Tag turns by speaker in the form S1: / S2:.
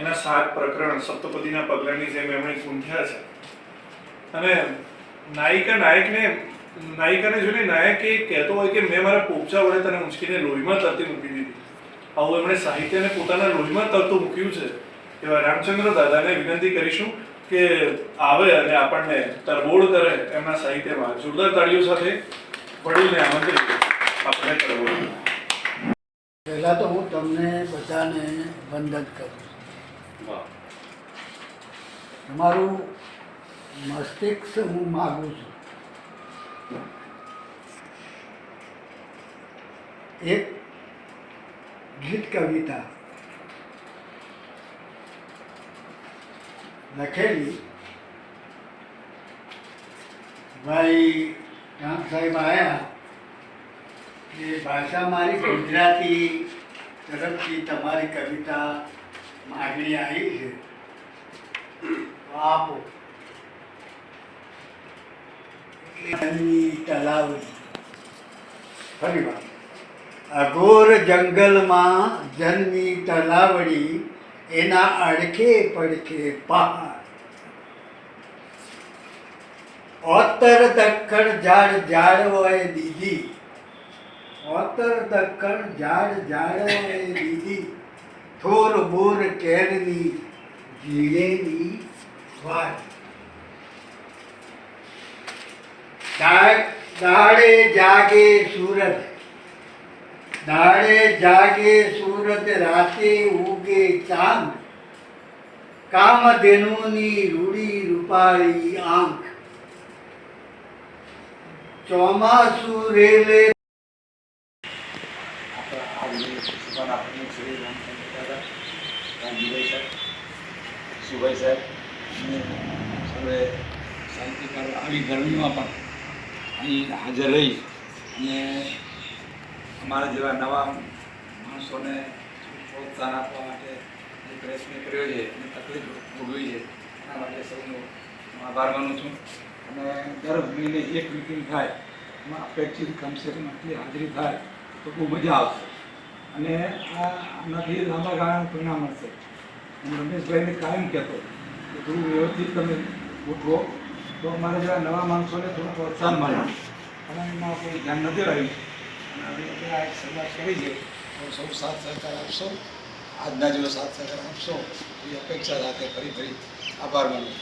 S1: એના સાત પ્રકરણ સપ્તપદીના પગલાની જેમ એમણે સૂંઠ્યા છે. અને નાયિકા નાયકને, નાયિકાને જોઈને નાયક એ કહેતો હોય કે મેં મારા પોપચા વડે તને ઉંચકીને લોહીમાં તરતી મૂકી દીધી. આવું એમણે સાહિત્યને પોતાના લોહીમાં તરતું મૂક્યું છે. એવા રામચંદ્ર દાદાને વિનંતી કરીશું કે આવે અને આપણને તરબોળ કરે એમના સાહિત્યમાં. જોરદાર તાળીઓ સાથે વડીલને આમંત્રિત આપણે તરબોળ
S2: પહેલાં તો હું તમને બધાને વંદન કરું. તમારું મસ્તિષ્ક હું માગું છું? એક ગીત કવિતા લખેલી ભાઈ રામ સાહેબ આવ્યા એ ભાષા મારી ગુજરાતી તરફથી તમારી કવિતા માગણી આવી છે. આપો. અઘોર જંગલમાં જન્મી તલાવડી એના અડખે પડખે પહાડ. ઓતર દખણ ઝાડ ઝાડવાએ દીધી ઓતર દખણ ઝાડ ઝાડવાએ દીધી થોર બોર કેરની જીડેની વાત દાડે જાગે સૂરજ દાડે જાગે સૂરજ રાતે ઉગે ચાંદ. કામધેનુની રૂડી રૂપાળી આંખ. ચોમાસુ રેલે
S3: શ્રી રામચંદ્ર દાદા સાહેબ સુભાઈ સાહેબ સર્વે સાહિત્યકારો આવી ગરમીમાં પણ અહીં હાજર રહી અને અમારા જેવા નવા માણસોને પ્રોત્સાહન આપવા માટે જે પ્રયત્ન કર્યો છે. અને તકલીફ ભોગવી છે એના માટે સૌનો આભાર માનું છું અને દર મહિને એક મિટિંગ થાય એમાં અપેક્ષિત કમસે કમ આટલી હાજરી થાય. તો બહુ મજા આવશે. અને આ આનાથી લાંબા ગાળાનું પરિણામ મળશે હું રમેશભાઈને કાયમ કહેતો, કે થોડું વ્યવસ્થિત તમે ગોઠવો તો અમારે જેવા નવા માણસોને થોડું પ્રોત્સાહન મળે. પણ એમાં કોઈ ધ્યાન નથી રહ્યું અને આ એક શરૂઆત કરી છે તો સૌ સાથ સહકાર આપશો. આજના જેવો સાથ સહકાર આપશો. એ અપેક્ષા સાથે ફરી ફરી આભાર માનું